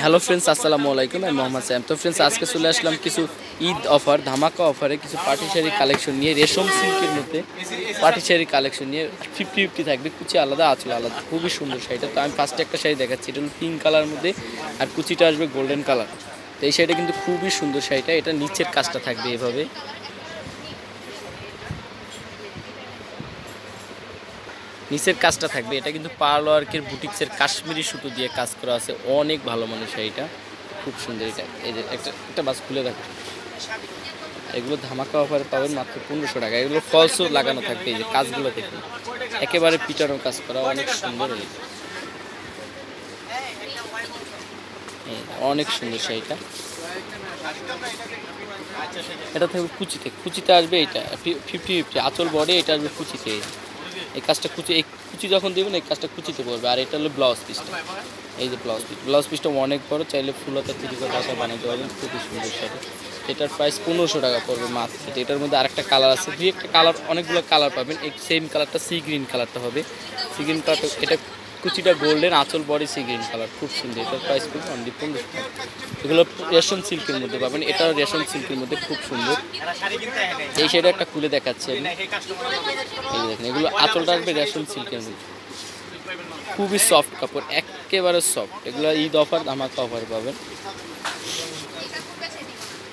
Hello friends আসসালামু আলাইকুম, আমি মোহাম্মদ সাইম। তো ফ্রেন্ডস আজকে চলে আসলাম কিছু ঈদ অফার, ধামাকা অফারে কিছু পার্টি শাড়ি কালেকশন নিয়ে রেশম সিল্কের মধ্যে পার্টি শাড়ি কালেকশন নিয়ে ফিফটি ফিফটি থাকবে। কুচি আলাদা, আঁচল আলাদা, খুবই সুন্দর শাড়িটা। তো আমি ফার্স্টে একটা শাড়ি দেখাচ্ছি, এটা হলো পিঙ্ক কালার মধ্যে আর কুচিটা আসবে গোল্ডেন কালার তো এই শাড়িটা কিন্তু খুবই সুন্দর শাড়িটা, এটা নিচের কাজটা থাকবে এভাবে। নিচের কাজটা থাকবে। এটা কিন্তু পার্ল ওয়ার্কের বুটিক্সের কাশ্মীরি সুতো দিয়ে কাজ করা আছে। অনেক ভালো মানের শাড়িটা খুব সুন্দর এটা। এই যে একটা একটা বাস খুলে দেখো। এগুলো ধামাকা অফারে পাবেন মাত্র পনেরোশো টাকা। এগুলো ফলসও লাগানো থাকবে এই যে কাজগুলো দেখুন। একেবারে পিটানো কাজ করা, অনেক সুন্দর এই। অনেক সুন্দর শাড়িটা। এটা থাকবে কুচিতে। কুচিতে আসবে এটা ফিফটি ফিফটি আঁচল বডি, এটা আসবে কুচিতে। এই কাজটা কুচি, এই কুচি যখন দেবেন, এই কাজটা কুচিতে পড়বে। আর এটা হলো ব্লাউজ পিসটা। এই যে ব্লাউজ পিস, ব্লাউজ পিসটা অনেক বড়, চাইলে ফুলতা তৈরি করে বাসা বানাতে পারবেন। খুবই সুন্দর সাথে এটার প্রাইস পনেরোশো টাকা পড়বে মাত্র। এটার মধ্যে আরেকটা কালার আছে। দুই একটা কালার অনেকগুলো কালার পাবেন। এই সেম কালারটা সি গ্রিন কালারটা হবে। সি গ্রিন কালারটা এটা কুচিটা গোল্ডেন আঁচল বডি সি গ্রিন কালার, খুব সুন্দর। এটার প্রাইস পড়বে অনলি পনেরোশো টাকা। এগুলো রেশন সিল্কের মধ্যে পাবেন। এটা রেশন সিল্কের মধ্যে খুব সুন্দর। এই শাড়িটা একটা খুলে দেখাচ্ছি আমি। দেখেন, এগুলো আঁচলটা আসবে রেশন সিল্কের মধ্যে। খুবই সফট কাপড়, একেবারে সফট এগুলো ঈদ অফার ধামাকা অফার পাবেন।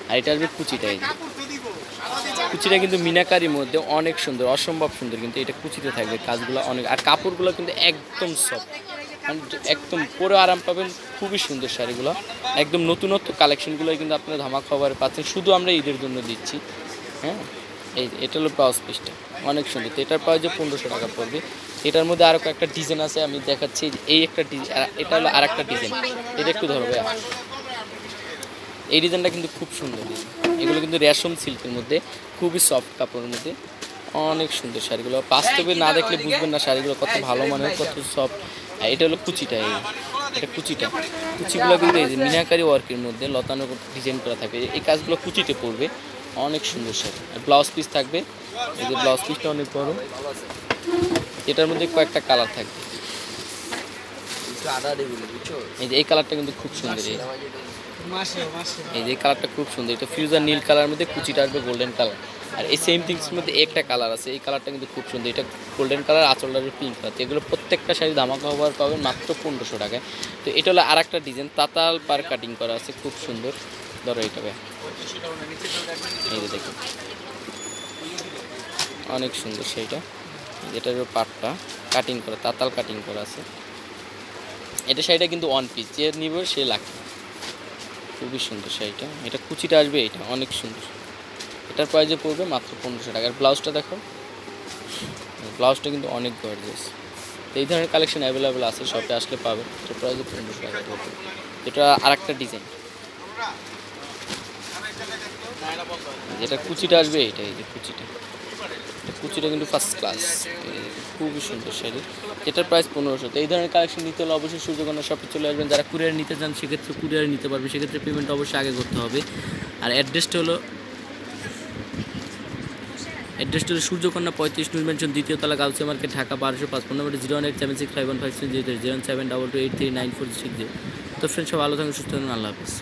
আর এটা আসবে কুচিটা এই। কুচিটা কিন্তু মিনাকারির মধ্যে অনেক সুন্দর, অসম্ভব সুন্দর কিন্তু এটা কুচিতে থাকবে কাজগুলো অনেক, আর কাপড়গুলো কিন্তু একদম সফট একদম পরে আরাম পাবেন, খুবই সুন্দর শাড়িগুলো। একদম নতুনত্ব কালেকশনগুলো কিন্তু আপনারা ধামাকা খবরে পাচ্ছেন, শুধু আমরা ঈদের জন্য দিচ্ছি। হ্যাঁ এই এটা হলো ব্লাউজ পিসটা, অনেক সুন্দর। এটার যে পনেরোশো টাকা পড়বে। এটার মধ্যে আরও একটা ডিজাইন আছে, আমি দেখাচ্ছি, এই একটা ডিজাইন এটা হলো আর একটা ডিজাইন। এটা একটু ধরবে এই ডিজাইনটা কিন্তু খুব সুন্দর। ডিজাইন এগুলো কিন্তু রেশম সিল্কের মধ্যে খুবই সফট কাপড়ের মধ্যে। অনেক সুন্দর শাড়িগুলো। বাস্তবে না দেখলে বুঝবেন না শাড়িগুলো কত ভালো মানের কত সফট আর এটা হলো কুচিটা এই এটা কুচিটা। কুচিগুলো কিন্তু এই যে মিনাকারি ওয়ার্কের মধ্যে লতানো ডিজাইন করা থাকে। এই কাজগুলো কুচিতে পড়বে অনেক সুন্দর শাড়ি। আর ব্লাউজ পিস থাকবে। এই যে ব্লাউজ পিসটা অনেক বড়। এটার মধ্যে কয়েকটা কালার থাকবে। এই যে এই কালারটা কিন্তু খুব সুন্দর এই যে কালারটা খুব সুন্দর, এটা ফিউজার নীল কালার মধ্যে কুচিটা আসবে গোল্ডেন কালার আর এই সেম থিংসের মধ্যে একটা কালার আছে, এই কালারটা কিন্তু খুব সুন্দর, এটা গোল্ডেন কালার আঁচলটা পিঙ্ক কালার এগুলো প্রত্যেকটা শাড়ি ধামাকা হওয়ার পাবেন মাত্র পনেরোশো টাকায়। তো এটা হলো আর একটা ডিজাইন তাতাল পার কাটিং করা আছে, খুব সুন্দর। ধরো ভাই। এই যে দেখুন। অনেক সুন্দর সেইটা যেটার পাটটা কাটিং করা, তাতাল কাটিং করা আছে। এটা শাড়িটা কিন্তু ওয়ান পিস যে নিব সে লাগে খুবই সুন্দর শাড়িটা। এটা কুচিটা আসবে এটা অনেক সুন্দর। এটার প্রাইজে পড়বে মাত্র পনেরোশো টাকা। আর ব্লাউজটা দেখো, ব্লাউজটা কিন্তু অনেক গর্জিয়াস এই ধরনের কালেকশন অ্যাভেলেবেল আছে শপে আসলে পাবে। এটার প্রাইজে পনেরোশো টাকা পড়বে। এটা আর একটা ডিজাইন যেটা কুচিটা আসবে এইটা এই যে কুচিটা। কুচিটা কিন্তু ফার্স্ট ক্লাস খুবই সুন্দর শাড়ি। এটার প্রাইস পনেরোশো। তো এই ধরনের কালেকশন নিতে হলে অবশ্যই সূর্যকন্যা শপে চলে আসবেন। যারা কুরিয়ার নিতে চান, সেক্ষেত্রে কুরিয়ার নিতে পারবে। সেক্ষেত্রে পেমেন্ট অবশ্যই আগে করতে হবে। আর অ্যাড্রেসটা হলো অ্যাড্রেসটা হলো সূর্যকন্যা পঁয়ত্রিশ নূর মেনশন দ্বিতীয় তলা গাউসিয়া মার্কেট ঢাকা বারোশো পাঁচ। Phone number zero eight seven six five one five six zero zero. Seven double two eight three nine four six zero. তো ফ্রেন্ড সব ভালো থাকুন, সুস্থ থাকুন। আল্লাহ হাফিজ।